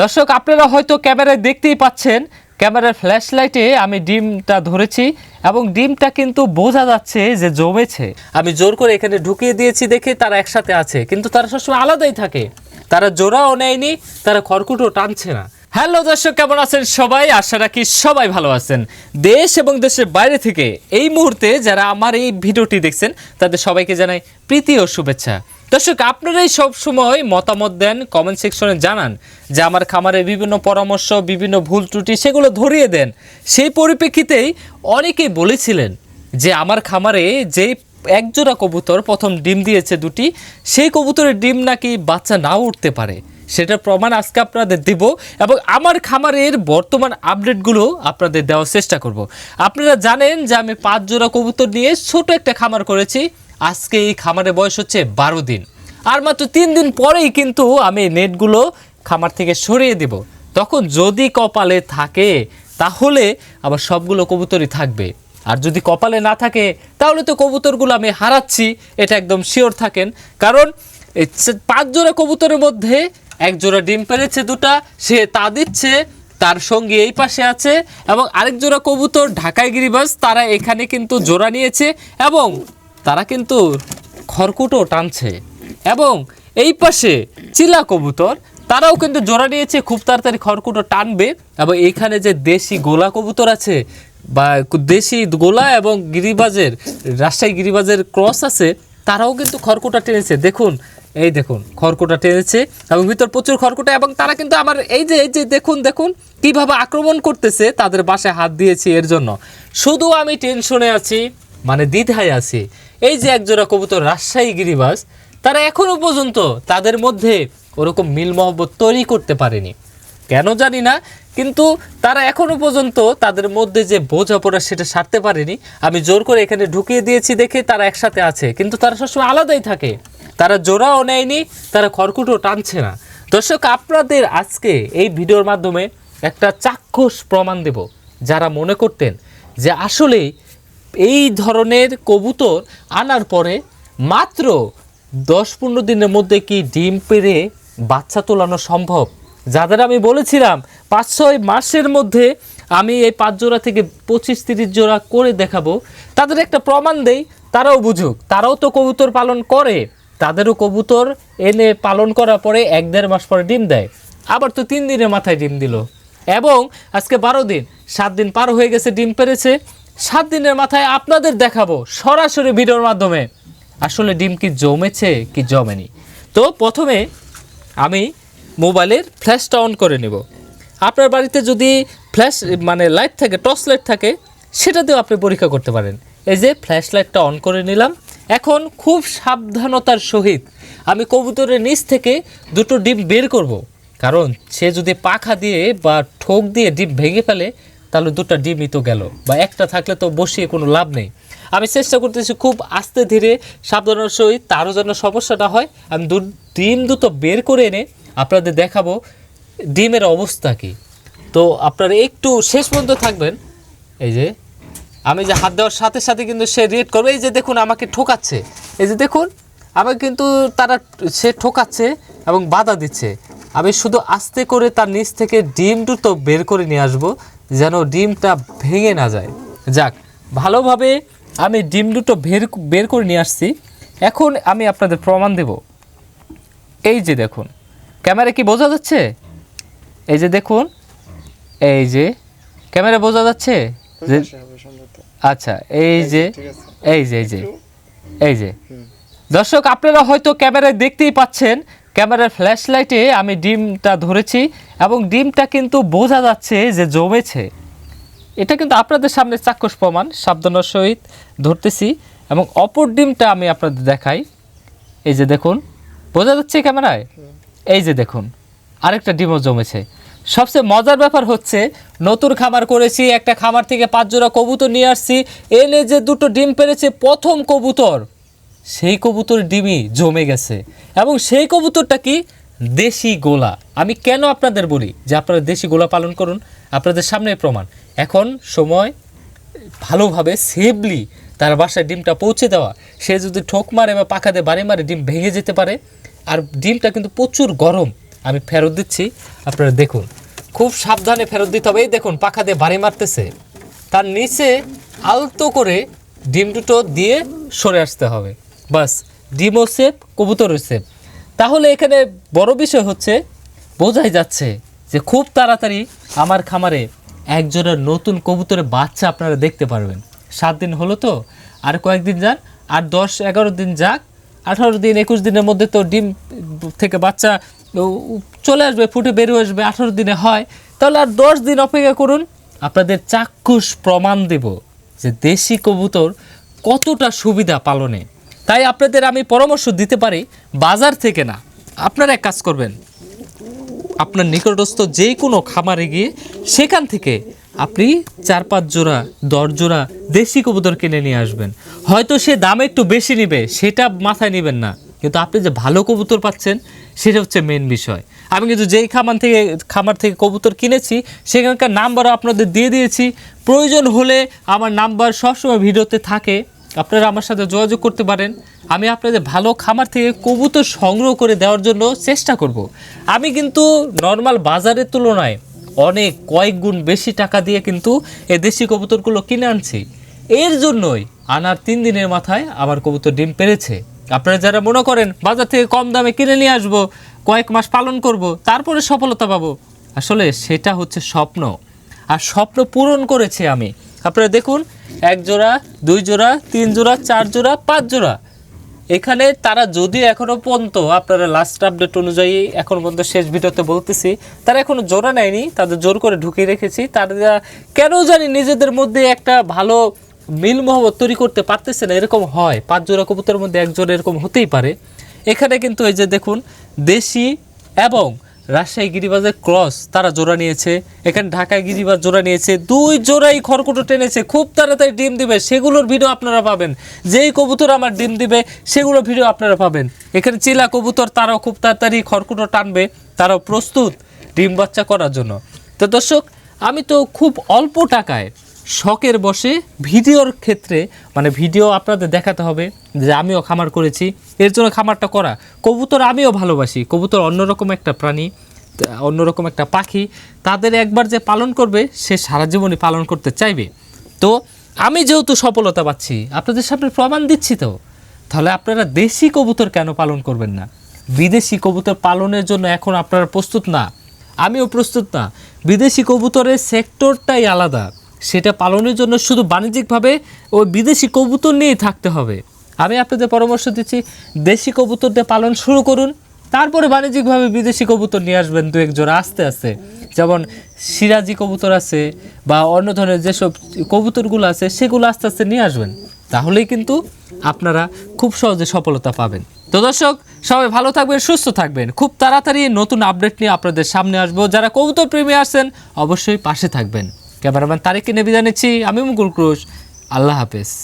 দর্শক, আপনারা হয়তো ক্যামেরায় দেখতেই পাচ্ছেন, ক্যামেরার ফ্ল্যাশ লাইটে আমি ডিমটা ধরেছি এবং ডিমটা কিন্তু বোঝা যাচ্ছে যে জমেছে। আমি জোর করে এখানে ঢুকিয়ে দিয়েছি দেখে তারা একসাথে আছে, কিন্তু তারা সবসময় আলাদাই থাকে। তারা জোরাও নেয়নি, তারা খড়কুটো টানছে না। হ্যালো দর্শক, কেমন আছেন সবাই? আশা রাখি সবাই ভালো আছেন। দেশ এবং দেশের বাইরে থেকে এই মুহূর্তে যারা আমার এই ভিডিওটি দেখছেন, তাদের সবাইকে জানাই প্রীতি ও শুভেচ্ছা। দর্শক, আপনারাই সব সময় মতামত দেন কমেন্ট সেকশনে জানান যে আমার খামারের বিভিন্ন পরামর্শ, বিভিন্ন ভুল ত্রুটি সেগুলো ধরিয়ে দেন। সেই পরিপ্রেক্ষিতেই অনেকেই বলেছিলেন যে আমার খামারে যেই একজোড়া কবুতর প্রথম ডিম দিয়েছে দুটি, সেই কবুতরের ডিম নাকি বাচ্চা নাও উঠতে পারে। সেটার প্রমাণ আজকে আপনাদের দেব এবং আমার খামারের বর্তমান আপডেটগুলো আপনাদের দেওয়ার চেষ্টা করব। আপনারা জানেন যে আমি পাঁচ জোড়া কবুতর নিয়ে ছোট একটা খামার করেছি। আজকে এই খামারের বয়স হচ্ছে বারো দিন। আর মাত্র তিন দিন পরেই কিন্তু আমি নেটগুলো খামার থেকে সরিয়ে দেব। তখন যদি কপালে থাকে, তাহলে আবার সবগুলো কবুতরই থাকবে। আর যদি কপালে না থাকে, তাহলে তো কবুতরগুলো আমি হারাচ্ছি, এটা একদম শিওর থাকেন। কারণ পাঁচ জোড়া কবুতরের মধ্যে এক জোড়া ডিম পেরেছে দুটা, সে তা দিচ্ছে, তার সঙ্গে এই পাশে আছে, এবং আরেক জোড়া কবুতর ঢাকায় গিরিবাস, তারা এখানে কিন্তু জোড়া নিয়েছে, এবং তারা কিন্তু খড়কুটো টানছে। এবং এই পাশে চিলা কবুতর, তারাও কিন্তু জোড়া নিয়েছে, খুব তাড়াতাড়ি খড়কুটো টানবে, এবং এখানে যে দেশি গোলা কবুতর আছে, বা দেশি গোলা এবং গিরিবাজের, রাজশাহী গিরিবাজের ক্রস আছে, তারাও কিন্তু খড়কুটা টেনেছে। দেখুন এই দেখুন, খড়কোটা টেনেছে এবং ভিতর প্রচুর খড়কোটা এবং তারা কিন্তু আমার এই যে এই যে দেখুন দেখুন কীভাবে আক্রমণ করতেছে তাদের বাসায় হাত দিয়েছি এর জন্য। শুধু আমি টেনশনে আছি মানে দ্বিধায় আছি। এই যে একজোড়া কবুতর রাজশাহী গিরিবাস, তারা এখনও পর্যন্ত তাদের মধ্যে ওরকম মিল মহব্বত তৈরি করতে পারেনি। কেন জানি না, কিন্তু তারা এখনও পর্যন্ত তাদের মধ্যে যে বোঝাপড়া সেটা সারতে পারেনি। আমি জোর করে এখানে ঢুকিয়ে দিয়েছি দেখে তারা একসাথে আছে, কিন্তু তারা সবসময় আলাদাই থাকে। তারা জোড়াও নেয়নি, তারা খড়কুটো টানছে না। দর্শক, আপনাদের আজকে এই ভিডিওর মাধ্যমে একটা চাক্ষুষ প্রমাণ দেব। যারা মনে করতেন যে আসলে এই ধরনের কবুতর আনার পরে মাত্র দশ পনেরো দিনের মধ্যে কি ডিম পেড়ে বাচ্চা তোলানো সম্ভব? যাদের আমি বলেছিলাম, পাঁচ ছয় মাসের মধ্যে আমি এই পাঁচ জোড়া থেকে পঁচিশ তিরিশ জোড়া করে দেখাবো, তাদের একটা প্রমাণ দেই, তারাও বুঝুক। তারাও তো কবুতর পালন করে। তাদেরও কবুতর এনে পালন করার পরে এক দেড় মাস পরে ডিম দেয়। আবার তো তিন দিনের মাথায় ডিম দিল। এবং আজকে বারো দিন, সাত দিন পার হয়ে গেছে, ডিম পেরেছে। সাত দিনের মাথায় আপনাদের দেখাবো সরাসরি ভিডিওর মাধ্যমে। আসলে ডিম কি জমেছে, কি জমেনি? তো প্রথমে আমি মোবাইলের ফ্ল্যাশটা অন করে নেব। আপনার বাড়িতে যদি ফ্ল্যাশ মানে লাইট থাকে, টর্চ লাইট থাকে, সেটা দিয়েও আপনি পরীক্ষা করতে পারেন। এই যে ফ্ল্যাশ লাইটটা অন করে নিলাম। এখন খুব সাবধানতার সহিত আমি কবুতরের নিচ থেকে দুটো ডিম বের করব। কারণ সে যদি পাখা দিয়ে বা ঠোক দিয়ে ডিম ভেঙে ফেলে, তাহলে দুটো ডিমই তো গেল। বা একটা থাকলে তো বসিয়ে কোনো লাভ নেই। আমি চেষ্টা করতেছি খুব আস্তে ধীরে সাবধানের সহিত, তারও যেন সমস্যাটা হয়, আমি দু ডিম দুটো বের করে এনে আপনাদের দেখাবো ডিমের অবস্থা কি। তো আপনারা একটু শেষ পর্যন্ত থাকবেন। এই যে আমি যে হাত দেওয়ার সাথে সাথে কিন্তু সে রিয়েট করবে। এই যে দেখুন, আমাকে ঠোকাচ্ছে। এই যে দেখুন, আমাকে কিন্তু তারা, সে ঠোকাচ্ছে এবং বাধা দিচ্ছে। আমি শুধু আস্তে করে তার নিচ থেকে ডিম দুটো বের করে নিয়ে আসব, যেন ডিমটা ভেঙে না যায়। যাক, ভালোভাবে আমি ডিম দুটো বের বের করে নিয়ে আসছি। এখন আমি আপনাদের প্রমাণ দেব। এই যে দেখুন, ক্যামেরা কি বোঝা যাচ্ছে? এই যে দেখুন, এই যে ক্যামেরা বোঝা যাচ্ছে? আচ্ছা এই যে এই যে এই যে এই যে। দর্শক আপনারা হয়তো ক্যামেরায় দেখতেই পাচ্ছেন ক্যামেরার ফ্ল্যাশ লাইটে আমি ডিমটা ধরেছি এবং ডিমটা কিন্তু বোঝা যাচ্ছে যে জমেছে। এটা কিন্তু আপনাদের সামনে চাক্ষুষ প্রমাণ সাবধানের সহিত ধরতেছি এবং অপর ডিমটা আমি আপনাদের দেখাই। এই যে দেখুন বোঝা যাচ্ছে ক্যামেরায়? এই যে দেখুন আরেকটা ডিমও জমেছে। সবচেয়ে মজার ব্যাপার হচ্ছে, নতুন খামার করেছি, একটা খামার থেকে পাঁচ জোড়া কবুতর নিয়ে আসছি, এনে যে দুটো ডিম পেরেছে প্রথম কবুতর, সেই কবুতর ডিমই জমে গেছে। এবং সেই কবুতরটা কি? দেশি গোলা। আমি কেন আপনাদের বলি যে আপনারা দেশি গোলা পালন করুন? আপনাদের সামনে প্রমাণ। এখন সময় ভালোভাবে সেফলি তার বাসায় ডিমটা পৌঁছে দেওয়া। সে যদি ঠোক মারে বা পাখা দিয়ে বাড়ি মারে, ডিম ভেঙে যেতে পারে। আর ডিমটা কিন্তু প্রচুর গরম। আমি ফেরত দিচ্ছি, আপনারা দেখুন। খুব সাবধানে ফেরত দিতে হবে। এই দেখুন, পাখা দিয়ে বাড়ি মারতেছে। তার নিচে আলতো করে ডিম দুটো দিয়ে সরে আসতে হবে। বাস, ডিমও সেফ কবুতরও সেফ তাহলে এখানে বড় বিষয় হচ্ছে, বোঝাই যাচ্ছে যে খুব তাড়াতাড়ি আমার খামারে একজনের নতুন কবুতরের বাচ্চা আপনারা দেখতে পারবেন। সাত দিন হলো তো, আর কয়েকদিন যান, আর দশ এগারো দিন যাক আঠারো দিন, একুশ দিনের মধ্যে তো ডিম থেকে বাচ্চা চলে আসবে, ফুটে বেরিয়ে আসবে, আঠারো দিনে হয়। তাহলে আর দশ দিন অপেক্ষা করুন, আপনাদের চাক্ষুষ প্রমাণ দেব যে দেশি কবুতর কতটা সুবিধা পালনে। তাই আপনাদের আমি পরামর্শ দিতে পারি, বাজার থেকে না, আপনারা এক কাজ করবেন। আপনার নিকটস্থ যে কোনো খামারে গিয়ে সেখান থেকে আপনি চার পাঁচ জোড়া, দশ জোড়া দেশি কবুতর কিনে নিয়ে আসবেন। হয়তো সে দাম একটু বেশি নেবে, সেটা মাথায় নেবেন না। কিন্তু আপনি যে ভালো কবুতর পাচ্ছেন, সেটা হচ্ছে মেন বিষয়। আমি কিন্তু যেই খামার থেকে খামার থেকে কবুতর কিনেছি, সেখানকার নাম্বারও আপনাদের দিয়ে দিয়েছি। প্রয়োজন হলে আমার নাম্বার সবসময় ভিডিওতে থাকে। আপনারা আমার সাথে যোগাযোগ করতে পারেন। আমি আপনাদের ভালো খামার থেকে কবুতর সংগ্রহ করে দেওয়ার জন্য চেষ্টা করব। আমি কিন্তু নর্মাল বাজারের তুলনায় অনেক কয়েক গুণ বেশি টাকা দিয়ে কিন্তু এই দেশি কবুতরগুলো কিনে আনছি। এর জন্যই আনার তিন দিনের মাথায় আমার কবুতর ডিম পেরেছে। আপনারা যারা মনে করেন বাজার থেকে কম দামে কিনে নিয়ে আসব, কয়েক মাস পালন করব, তারপরে সফলতা পাবো, আসলে সেটা হচ্ছে স্বপ্ন। আর স্বপ্ন পূরণ করেছি আমি। আপনারা দেখুন, এক জোড়া, দুই জোড়া, তিন জোড়া, চার জোড়া, পাঁচ জোড়া। এখানে তারা যদি এখনও পর্যন্ত আপনারা লাস্ট আপডেট অনুযায়ী এখন পর্যন্ত শেষ ভিডিওতে বলতেছি, তারা এখনও জোড়া নেয়নি, তাদের জোর করে ঢুকিয়ে রেখেছি। তারা কেন জানি নিজেদের মধ্যে একটা ভালো মিল মহব্বত তৈরি করতে পারতেছে না, এরকম হয়। পাঁচ জোড়া কবুতরের মধ্যে একজন এরকম হতেই পারে। এখানে কিন্তু এই যে দেখুন, দেশি এবং রাজশাহী গিরিবাজের ক্রস তারা জোড়া নিয়েছে। এখানে ঢাকায় গিরিবাজ জোড়া নিয়েছে। দুই জোড়াই খড়কুটো টেনেছে। খুব তাড়াতাড়ি ডিম দিবে। সেগুলোর ভিডিও আপনারা পাবেন। যেই কবুতর আমার ডিম দিবে, সেগুলো ভিডিও আপনারা পাবেন। এখানে চিলা কবুতর, তারাও খুব তাড়াতাড়ি খড়কুটো টানবে। তারাও প্রস্তুত ডিম বাচ্চা করার জন্য। তো দর্শক, আমি তো খুব অল্প টাকায় শখের বসে ভিডিওর ক্ষেত্রে মানে ভিডিও আপনাদের দেখাতে হবে যে আমিও খামার করেছি, এর জন্য খামারটা করা। কবুতর আমিও ভালোবাসি, কবুতর অন্যরকম একটা প্রাণী অন্যরকম একটা পাখি, তাদের একবার যে পালন করবে, সে সারা জীবনই পালন করতে চাইবে। তো আমি যেহেতু সফলতা পাচ্ছি, আপনাদের সামনে প্রমাণ দিচ্ছি তো, তাহলে আপনারা দেশি কবুতর কেন পালন করবেন না? বিদেশি কবুতর পালনের জন্য এখন আপনারা প্রস্তুত না? আমিও প্রস্তুত না। বিদেশি কবুতরের সেক্টরটাই আলাদা। সেটা পালনের জন্য শুধু বাণিজ্যিকভাবে ওই বিদেশি কবুতর নিয়েই থাকতে হবে। আমি আপনাদের পরামর্শ দিচ্ছি, দেশি কবুতর দিয়ে পালন শুরু করুন, তারপরে বাণিজ্যিকভাবে বিদেশি কবুতর নিয়ে আসবেন দু এক জোড়া আস্তে আস্তে। যেমন সিরাজি কবুতর আছে বা অন্য ধরনের যেসব কবুতরগুলো আছে, সেগুলো আস্তে আস্তে নিয়ে আসবেন। তাহলেই কিন্তু আপনারা খুব সহজে সফলতা পাবেন। তো দর্শক, সবাই ভালো থাকবেন, সুস্থ থাকবেন। খুব তাড়াতাড়ি নতুন আপডেট নিয়ে আপনাদের সামনে আসব। যারা কবুতর প্রেমী আছেন অবশ্যই পাশে থাকবেন। ক্যামেরাম্যান তারিখকে নেবিদা নিচ্ছি আমি মুকুল ক্রুশ। আল্লাহ হাফেজ।